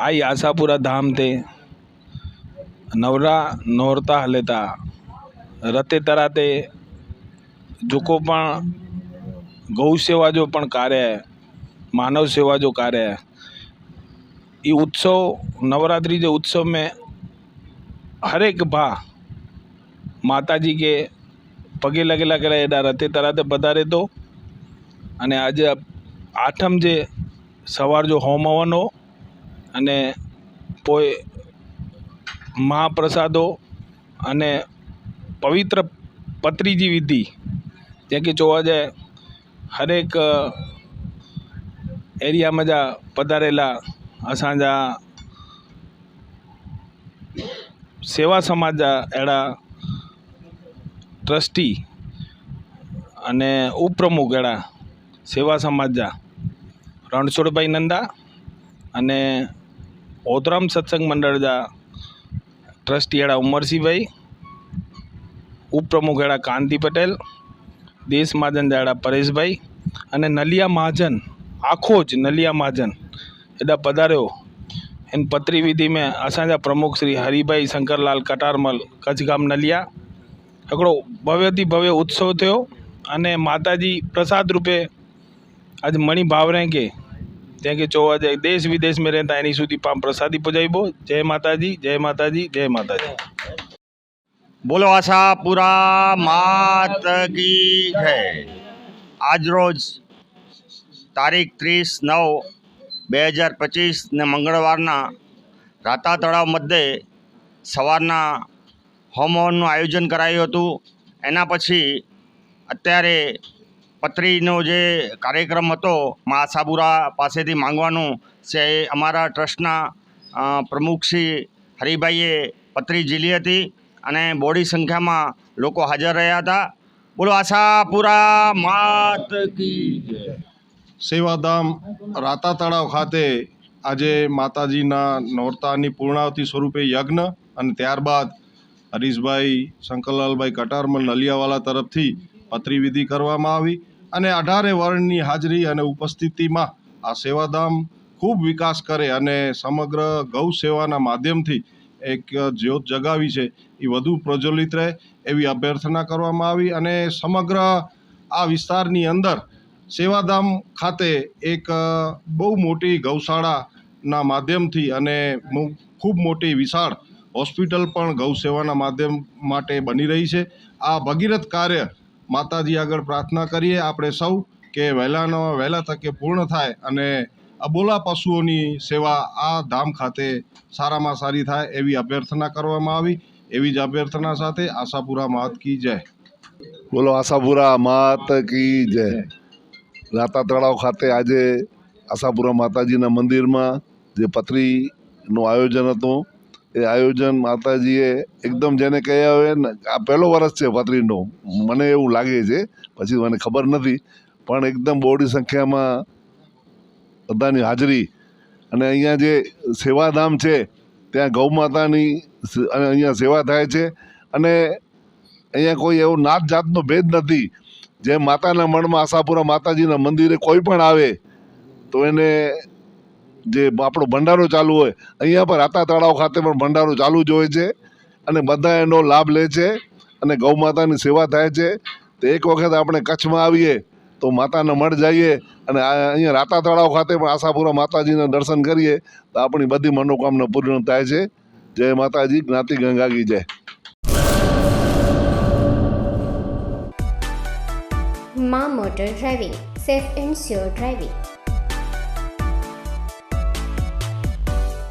આ આશાપુરા ધામ તે નવરા નોરતા હલેતા રતે તરાતે જોકો પણ ગૌ સેવા જો પણ કાર્ય માનવ સેવા જો કાર્ય એ ઉત્સવ નવરાત્रि જે ઉત્સવ મેં હરેક ભા માતાજી કે પગે લગેલા કરે એના રતે તરાતે પધારે તો અને આજે આઠમ જે સવાર જો હોમ હવન હો અને પોય મહાપ્રસાદો અને પવિત્ર પત્રીજી વિધિ જે કે જોવા જાય, હરેક એરિયામાં જા પધારેલા અસાંજા સેવા સમાજ એડા ટ્રસ્ટી અને ઉપપ્રમુખ એડા સેવા સમાજ રણછોડભાઈ નંદા અને ઓતરામ સત્સંગ મંડળના ટ્રસ્ટી એડા ઉમરસિંહભાઈ, ઉપપ્રમુખ એડા કાંતિ પટેલ, દેશ મહાજન એડા પરેશભાઈ અને નલિયા મહાજન, આખો જ નલિયા મહાજન એડા પધાર્યો. એન પત્રી વિધિ મેં અસાંજા પ્રમુખ શ્રી હરિભાઈ શંકરલાલ કટારમલ, કચ્છ ગામ નલિયા. હિकिड़ो ભવ્યથી ભવ્ય ઉત્સવ થયો અને માતાજી પ્રસાદ રૂપે આજ મણી ભાવરેંગે ત્યાં કે જોવા જાય, દેશ વિદેશ में રહેતા એની સુધી પામ પ્રસાદી પહોંચાડ્યો જય માતાજી જય માતાજી જય માતાજી. બોલો આશાપુરા માત કી જય આજરોજ તારીખ ત્રીસ નવ બે હજાર પચીસ ને મંગળવારના રાતા તળાવ મધ્યે સવારના હોમ હવનનું આયોજન કરાયું હતું. એના પછી અત્યારે પત્રીનો જે કાર્યક્રમ હતો, મા આશાપુરા પાસેથી માંગવાનું, છે અમારા ટ્રસ્ટના પ્રમુખ શ્રી હરિભાઈએ પત્રી ઝીલી હતી અને બોડી સંખ્યામાં લોકો હાજર રહ્યા હતા. બોલો, આશાપુરા માત સેવાધામ રાતા તળાવ ખાતે આજે માતાજીના નોરતાની પૂર્ણાવતી સ્વરૂપે યજ્ઞ અને ત્યારબાદ હરીશભાઈ, શંકરલાલભાઈ કટારમલ નલિયાવાલા તરફથી પત્રીવિધિ કરવામાં આવી. અને અઢારે વર્ણની હાજરી અને ઉપસ્થિતિમાં આ સેવાધામ ખૂબ વિકાસ કરે અને સમગ્ર ગૌ સેવાના માધ્યમથી એક જ્યોત જગાવી છે. એ વધુ પ્રજ્વલિત રહે એવી અભ્યર્થના કરવામાં આવી અને સમગ્ર આ વિસ્તારની અંદર સેવાધામ ખાતે એક બહુ મોટી ગૌશાળાના માધ્યમથી અને ખૂબ મોટી વિશાળ હોસ્પિટલ પણ ગૌ સેવાના માધ્યમ માટે બની રહી છે. આ ભગીરથ કાર્ય માતાજી આગળ પ્રાર્થના કરીએ. આપણે સૌ કે વહેલાનો વહેલા તકે પૂર્ણ થાય અને અબોલા પશુઓની સેવા આ ધામ ખાતે સારામાં સારી થાય એવી અભ્યર્થના કરવામાં આવી. એવી જ અભ્યર્થના સાથે આશાપુરા માત કી જય. બોલો આશાપુરા માત કી જય. રાતા તળાવ ખાતે આજે આશાપુરા માતાજીના મંદિરમાં જે પથરીનું આયોજન હતું એ આયોજન માતાજીએ એકદમ જેને કહ્યા હોય ને, આ પહેલો વરસ છે પત્રીનો. મને એવું લાગે છે, પછી મને ખબર નથી, પણ એકદમ બોડી સંખ્યામાં બધાની હાજરી. અને અહીંયા જે સેવાધામ છે, ત્યાં ગૌ માતાની અહીંયા સેવા થાય છે. અને અહીંયા કોઈ એવો નાત જાતનો ભેદ નથી. જે માતાના મનમાં આશાપુરા માતાજીના મંદિરે કોઈ પણ આવે, તો એને જે આપણો ભંડારો ચાલુ હોય, અહીંયા પર રાતા તળાવ ખાતે પણ ભંડારો ચાલુ જ હોય છે અને બધા એનો લાભ લે છે અને ગૌ માતાની સેવા થાય છે. તો એક વખત આપણે કચ્છમાં આવીએ તો માતાના મઢ જઈએ અને અહીંયા રાતા તળાવ ખાતે પણ આશાપુરા માતાજીના દર્શન કરીએ તો આપણી બધી મનોકામના પૂર્ણ થાય છે. જય માતાજી, જ્ઞાતિ ગંગાગી જય. માં motor driving, safe and sure driving.